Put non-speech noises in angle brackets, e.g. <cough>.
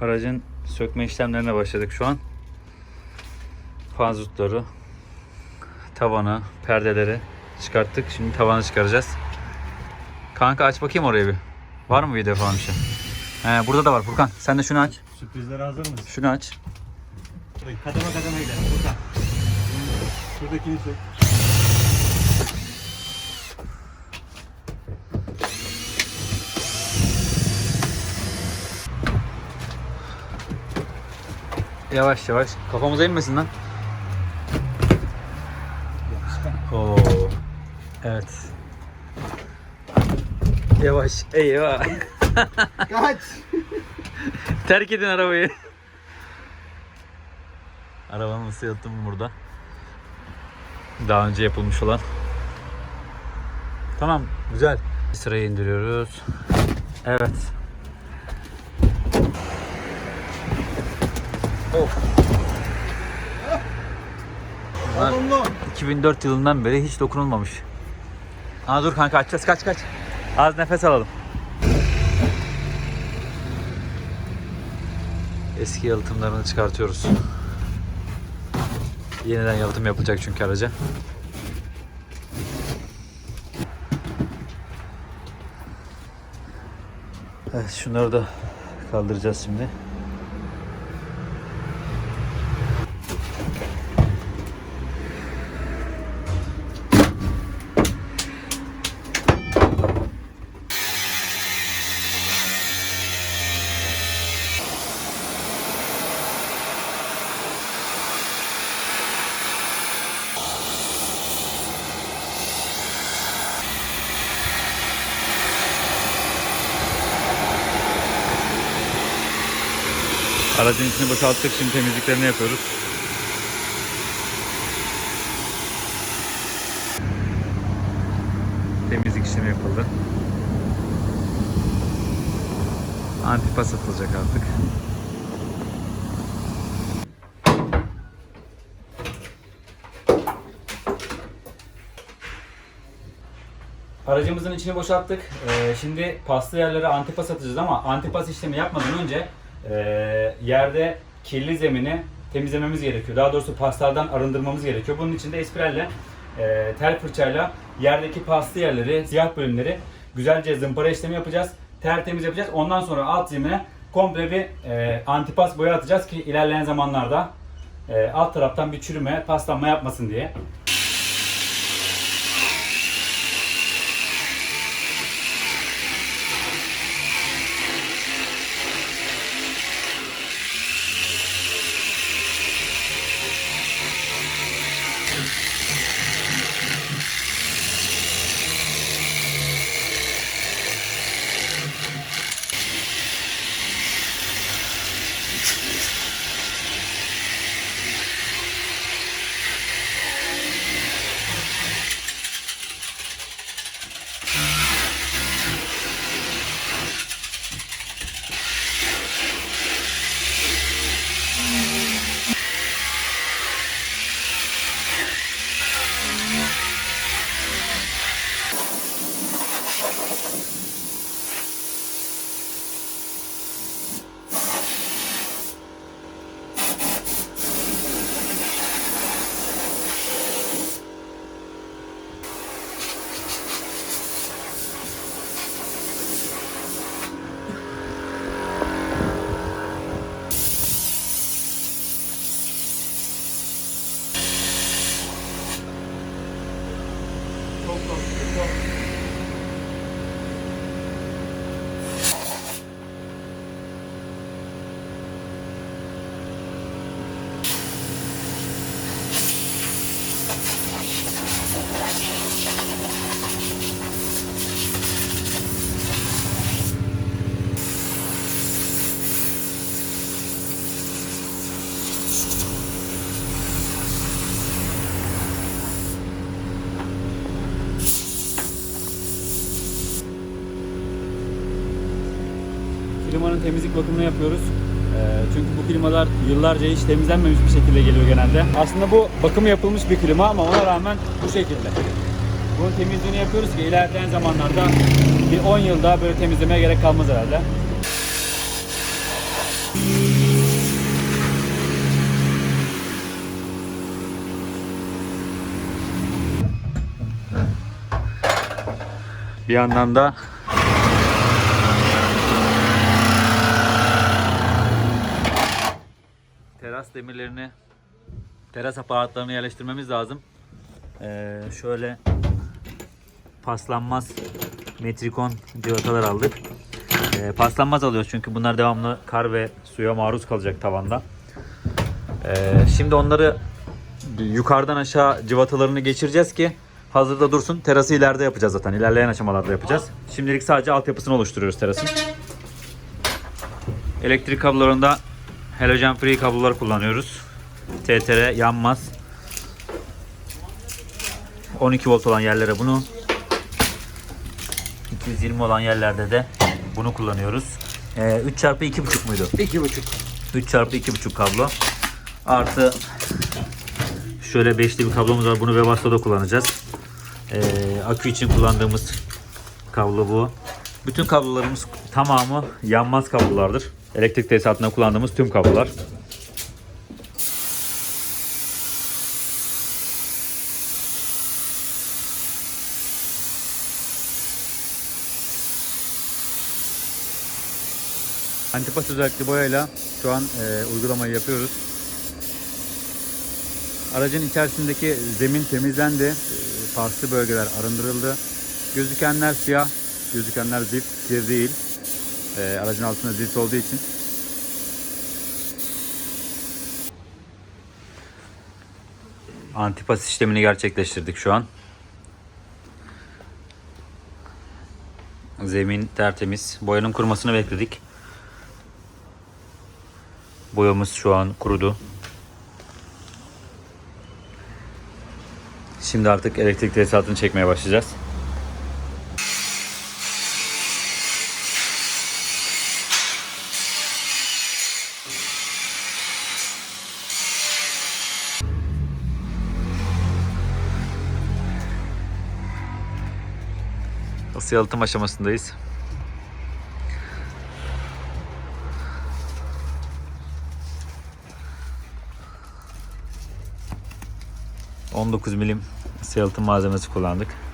Aracın sökme işlemlerine başladık şu an. Fazutları, tavanı, perdeleri çıkarttık. Şimdi tavanı çıkaracağız. Kanka aç bakayım oraya bir. Var mı video falan bir şey? He, burada da var Furkan. Sen de şunu aç. Sürprizlere hazır mısın? Şunu aç. Kademe kademe gidelim. Furkan. Şuradakini sök. Yavaş yavaş. Kafamıza inmesin lan. Oo. Evet. Yavaş. Eyvah. <laughs> Kaç! Terk edin arabayı. Arabanın yalıtımı burada. Daha önce yapılmış olan. Tamam, güzel. Sırayı indiriyoruz. Evet. Of. Bunlar Olumlu. 2004 yılından beri hiç dokunulmamış. Ha dur kanka açacağız kaç kaç. Az nefes alalım. Eski yalıtımlarını çıkartıyoruz. Yeniden yalıtım yapılacak çünkü araca. Evet şunları da kaldıracağız şimdi. Aracın içini boşalttık şimdi temizliklerini yapıyoruz. Temizlik işlemi yapıldı. Antipas atılacak artık. Aracımızın içini boşalttık. Ee, şimdi paslı yerlere antipas atacağız ama antipas işlemi yapmadan önce e, yerde kirli zemini temizlememiz gerekiyor. Daha doğrusu paslardan arındırmamız gerekiyor. Bunun için de esprelle e, tel fırçayla yerdeki paslı yerleri, siyah bölümleri güzelce zımpara işlemi yapacağız. Tertemiz yapacağız. Ondan sonra alt zemine komple bir e, antipas boya atacağız ki ilerleyen zamanlarda e, alt taraftan bir çürüme, paslanma yapmasın diye. Klimanın temizlik bakımını yapıyoruz. Ee, çünkü bu klimalar yıllarca hiç temizlenmemiş bir şekilde geliyor genelde. Aslında bu bakımı yapılmış bir klima ama ona rağmen bu şekilde. Bunun temizliğini yapıyoruz ki ilerleyen zamanlarda bir 10 yıl daha böyle temizlemeye gerek kalmaz herhalde. Bir yandan da teras demirlerini teras aparatlarını yerleştirmemiz lazım. Ee, şöyle paslanmaz metrikon civatalar aldık. Ee, paslanmaz alıyoruz çünkü bunlar devamlı kar ve suya maruz kalacak tavanda. Ee, şimdi onları yukarıdan aşağı civatalarını geçireceğiz ki hazırda dursun. Terası ileride yapacağız zaten. İlerleyen aşamalarda yapacağız. Şimdilik sadece altyapısını oluşturuyoruz terasın. Elektrik kablolarında halogen free kablolar kullanıyoruz. TTR yanmaz. 12 volt olan yerlere bunu 220 olan yerlerde de bunu kullanıyoruz. Ee, 3 çarpı 2.5 muydu? 2,5. 3 çarpı 2.5 kablo. Artı şöyle beşli bir kablomuz var. Bunu Webasto'da kullanacağız. Ee, akü için kullandığımız kablo bu. Bütün kablolarımız tamamı yanmaz kablolardır. Elektrik tesisatında kullandığımız tüm kablolar. Antipas özellikli boyayla şu an e, uygulamayı yapıyoruz. Aracın içerisindeki zemin temizlendi. E, paslı bölgeler arındırıldı. Gözükenler siyah, gözükenler zift, kir değil. E, aracın altında zift olduğu için. Antipas işlemini gerçekleştirdik şu an. Zemin tertemiz. Boyanın kurumasını bekledik. Boyamız şu an kurudu. Şimdi artık elektrik tesisatını çekmeye başlayacağız. Isı yalıtım aşamasındayız. ...19 milim yalıtım malzemesi kullandık.